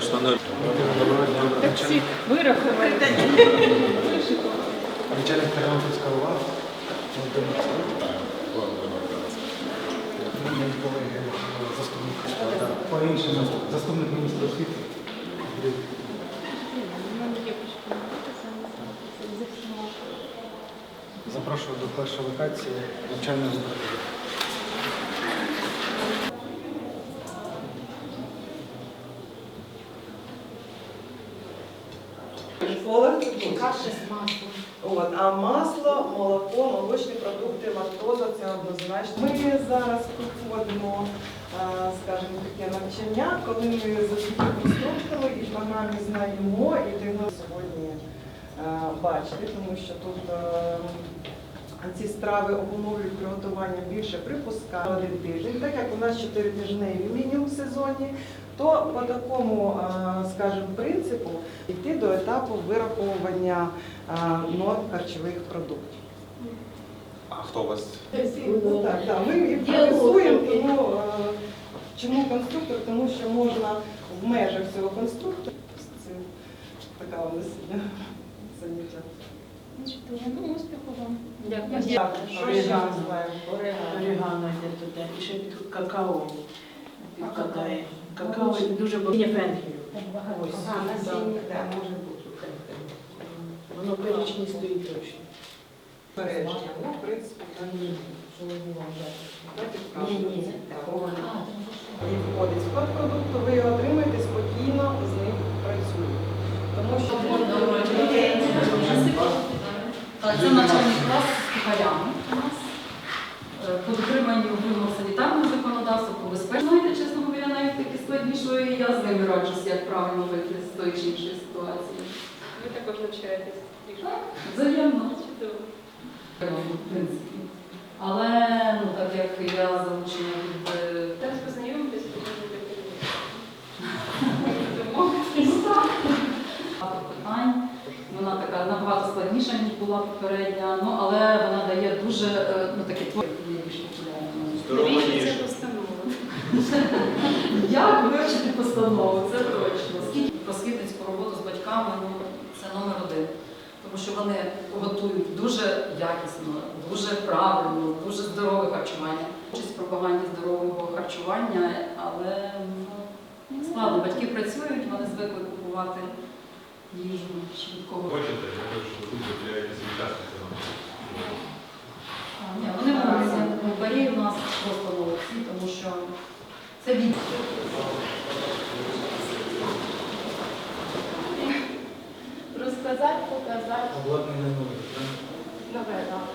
звісно, не Так всі вирахували. Начальник колеги, заступник, по іншому, заступник міністра освіти. Запрошую до першої локації навчального закладу. Молоко, молочні продукти, лактоза це однозначно. Ми зараз проходимо, скажімо, таке навчання, коли ми завдяки конструктору і програмі знаємо і даємо сьогодні бачити, тому що тут ці страви обумовлюють приготування більше припуска один тиждень, так як у нас чотиритижневі мінімум в сезоні, то по такому, скажімо, принципу йти до етапу вираховування норм харчових продуктів. А хто у вас? Ну, так, так, ми імпровізуємо, тому е, чому конструктор? Тому що можна в межах цього конструктора це така у нас сьогодні заняття. Ну, успіху вам. Дякую. Що ще ми знаємо? Орегано йде туди. І ще тут какао підкладає. Какао дуже багато. фенхелю. Ось. Ага, насіння, так, може бути. Воно перечні стоїть точно. Збереження. Ну, в принципі. Давайте Ні, ні. покажемо. Такого не входить. Склад продукту ви його отримаєте спокійно, з ним працюєте. Тому що це навчальний клас з кухарями у нас. Е, По дотриманню вимог санітарного законодавства, по безпеці. Знаєте, чесно говоря, навіть такі і я з ними раджуся, як правильно вийти з тої чи іншої ситуації. Ви також навчаєтесь. Так, взаємно. Чудово. В принципі. Але ну, так як я залучена від е, познайомитись, буде багато питань. Вона така набагато складніша, ніж була попередня, ну, але вона дає дуже е, ну, такі творі більш популярні. Дивіться постанову. Як вивчити постанову, це точно. Скільки просвітницьку роботу з батьками ну, це номер один. Тому що вони готують дуже якісно, дуже правильно, дуже здорове харчування. Участь в пропаганді здорового харчування, але ну, складно. Батьки працюють, вони звикли купувати їжу швидкого. Хочете, я. А, Ні, вони молодці. Кухарі у нас просто молодці, тому що це від. Показати. Обладнання нове, так? Нове, так.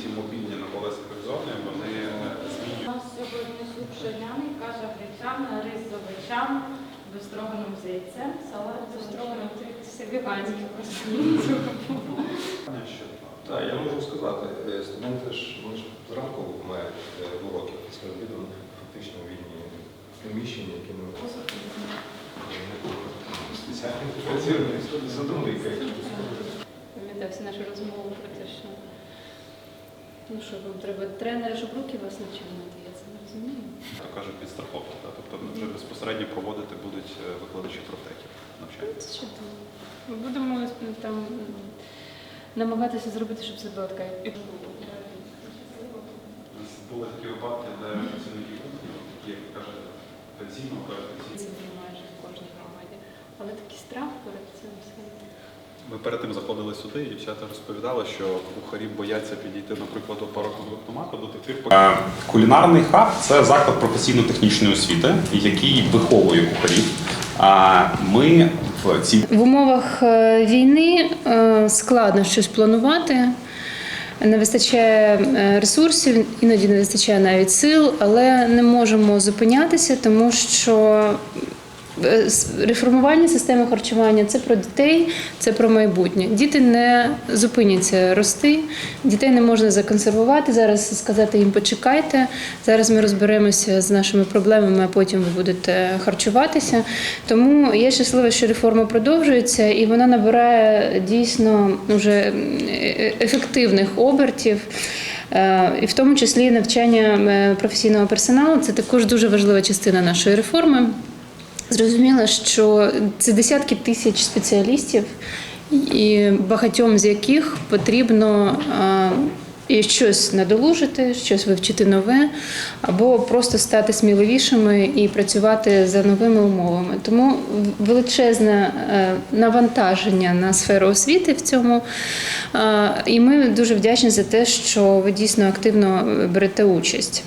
Ці мобільні на колесиках зони, вони У нас сьогодні суп пшеняний, каша гречана, рис з овочами, бестроганом з яйцем, салат з що Так, я можу сказати, е, студенти ж зранку мають е, уроки після обіду фактично вільні приміщення, які ми. Пам'ятаю всі наші розмови про те, що ну що вам треба тренери, щоб руки вас начинати, я це не розумію. то кажуть підстраховка. та, Тобто вже безпосередньо проводити будуть е, викладачі профтеків навчання. Це чудово. Ми будемо ну, там намагатися зробити, щоб це була така Були такі випадки, де працівники які, як ви кажете, пенсійного Але такий страх перед цим всім. Ми перед тим заходили сюди, і дівчата розповідали, що кухарі бояться підійти, наприклад, до пароконвертомату до тих пір, поки Кулінарний хаб це заклад професійно-технічної освіти, який виховує кухарів. А ми в цій В умовах е, війни е, складно щось планувати. Не вистачає е, ресурсів, іноді не вистачає навіть сил, але не можемо зупинятися, тому що е, реформування системи харчування це про дітей, це про майбутнє. Діти не зупиняться рости, дітей не можна законсервувати. Зараз сказати їм почекайте. Зараз ми розберемося з нашими проблемами, а потім ви будете харчуватися. Тому я щаслива, що реформа продовжується і вона набирає дійсно вже ефективних обертів. Е, І в тому числі навчання е, професійного персоналу це також дуже важлива частина нашої реформи. Зрозуміло, що це десятки тисяч спеціалістів, і багатьом з яких потрібно і щось надолужити, щось вивчити нове, або просто стати сміливішими і працювати за новими умовами. Тому величезне е, навантаження на сферу освіти в цьому. І ми дуже вдячні за те, що ви дійсно активно берете участь.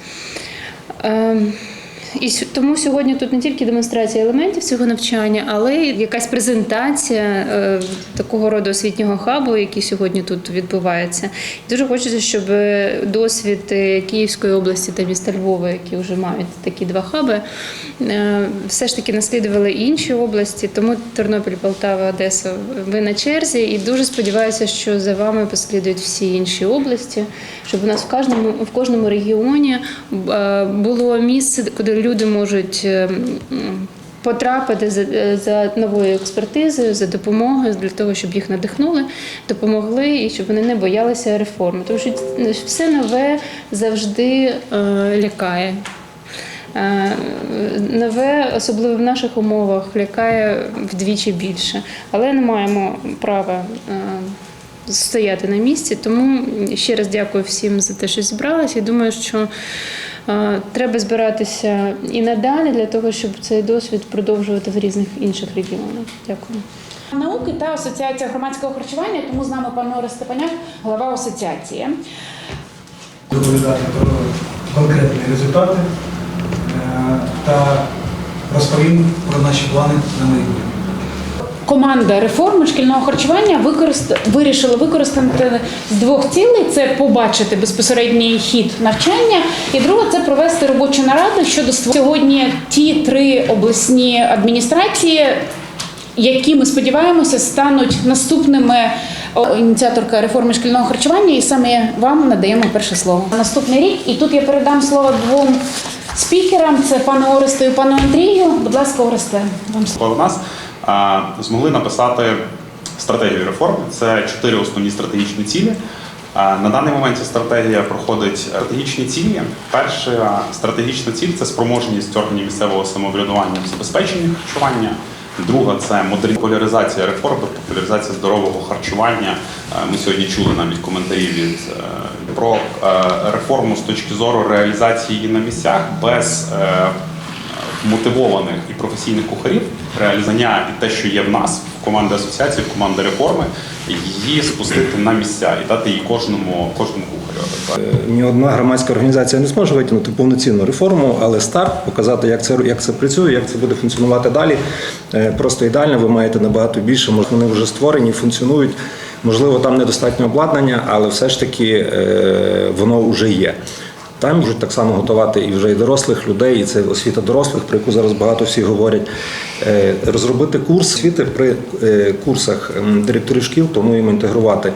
І тому сьогодні тут не тільки демонстрація елементів цього навчання, але й якась презентація е, такого роду освітнього хабу, який сьогодні тут відбувається. Дуже хочеться, щоб досвід е, Київської області та міста Львова, які вже мають такі два хаби, е, все ж таки наслідували інші області. Тому Тернопіль, Полтава, Одеса, ви на черзі. І дуже сподіваюся, що за вами послідують всі інші області, щоб у нас в кожному в кожному регіоні е, було місце, куди люди можуть е, потрапити за, е, за новою експертизою, за допомогою для того, щоб їх надихнули, допомогли і щоб вони не боялися реформи. Тому що все нове завжди е, лякає. Нове, особливо в наших умовах, лякає вдвічі більше, але не маємо права стояти на місці. Тому ще раз дякую всім за те, що зібралися. Думаю, що треба збиратися і надалі для того, щоб цей досвід продовжувати в різних інших регіонах. Дякую. науки та Асоціація громадського харчування, тому з нами пан Орес Степаняк, голова асоціації. доповідати про конкретні результати е, та розповім про наші плани на майбутнє. Команда реформи шкільного харчування використ... вирішила використати з двох цілей: це побачити безпосередній хід навчання, і друге це провести робочу нараду щодо сьогодні ті три обласні адміністрації, які ми сподіваємося стануть наступними. Ініціаторка реформи шкільного харчування, і саме вам надаємо перше слово. Наступний рік, і тут я передам слово двом спікерам: це пану Оресту і пану Андрію. Будь ласка, Оресте, вам слово. Нас змогли написати стратегію реформ. Це чотири основні стратегічні цілі. На даний момент ця стратегія проходить стратегічні цілі. Перша стратегічна ціль це спроможність органів місцевого самоврядування в забезпеченні харчування. Друга це модерн популяризація реформ, популяризація здорового харчування. Ми сьогодні чули навіть коментарі від е, про е, реформу з точки зору реалізації на місцях без е, мотивованих і професійних кухарів, реалізання і те, що є в нас в команди асоціації, в команди реформи, її спустити на місця і дати її кожному кожному кухарю. Е, Ні одна громадська організація не зможе витягнути повноцінну реформу, але старт показати, як це як це працює, як це буде функціонувати далі. е, Просто ідеально. Ви маєте набагато більше. може, Вони вже створені, функціонують. Можливо, там недостатньо обладнання, але все ж таки е, воно вже є. Там можуть так само готувати і вже і дорослих людей, і це освіта дорослих, про яку зараз багато всі говорять. Е, Розробити курс освіти при е, курсах директорів шкіл, плануємо інтегрувати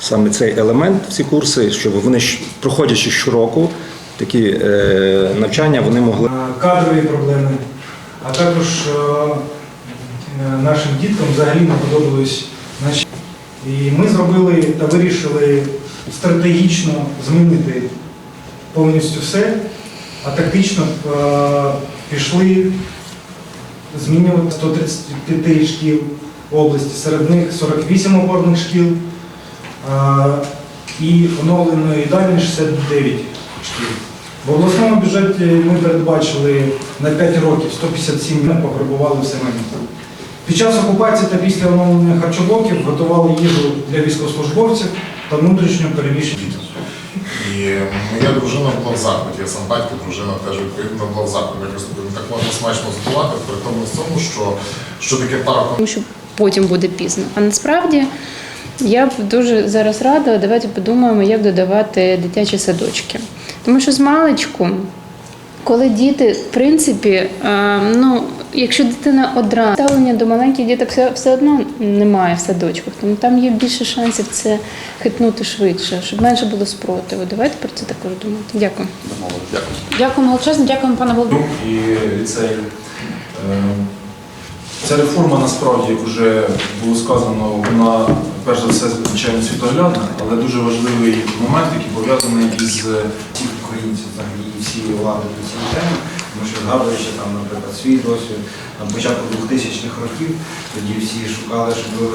саме цей елемент в ці курси, щоб вони проходячи щороку такі е, навчання, вони могли. Кадрові проблеми, а також нашим діткам взагалі не подобались наші. І ми зробили та вирішили стратегічно змінити повністю все, а тактично е, пішли змінювати 135 шкіл області, серед них 48 опорних шкіл е, і оновлено і далі 69 шкіл. В обласному бюджеті ми передбачили на 5 років 157 мільйонів пограбували все майно. Під час окупації та після оновлення харчоблоків готували їжу для військовослужбовців та внутрішньо переміщених. І моя дружина була в заході, я сам батько, дружина теж відповідно була в заході. Я просто не так можна смачно готувати, при тому всьому, що, що таке пара. тому що потім буде пізно. А насправді я б дуже зараз рада, давайте подумаємо, як додавати дитячі садочки. Тому що з маличку, коли діти, в принципі, е, ну, якщо дитина одразу ставлення до маленьких діток все, все одно немає в садочках, тому там є більше шансів це хитнути швидше, щоб менше було спротиву. Давайте про це також думати. Дякую. Дякую. Дякуємо величезно, дякуємо пане Володимиру. і ліцей. Е, Ця реформа насправді, як вже було сказано, вона перш за все звичайно світоглядна, але дуже важливий момент, який пов'язаний із українців взагалі і всієї влади до цієї теми, тому що згадуючи там, наприклад, свій досвід на початку 2000-х років, тоді всі шукали, щоб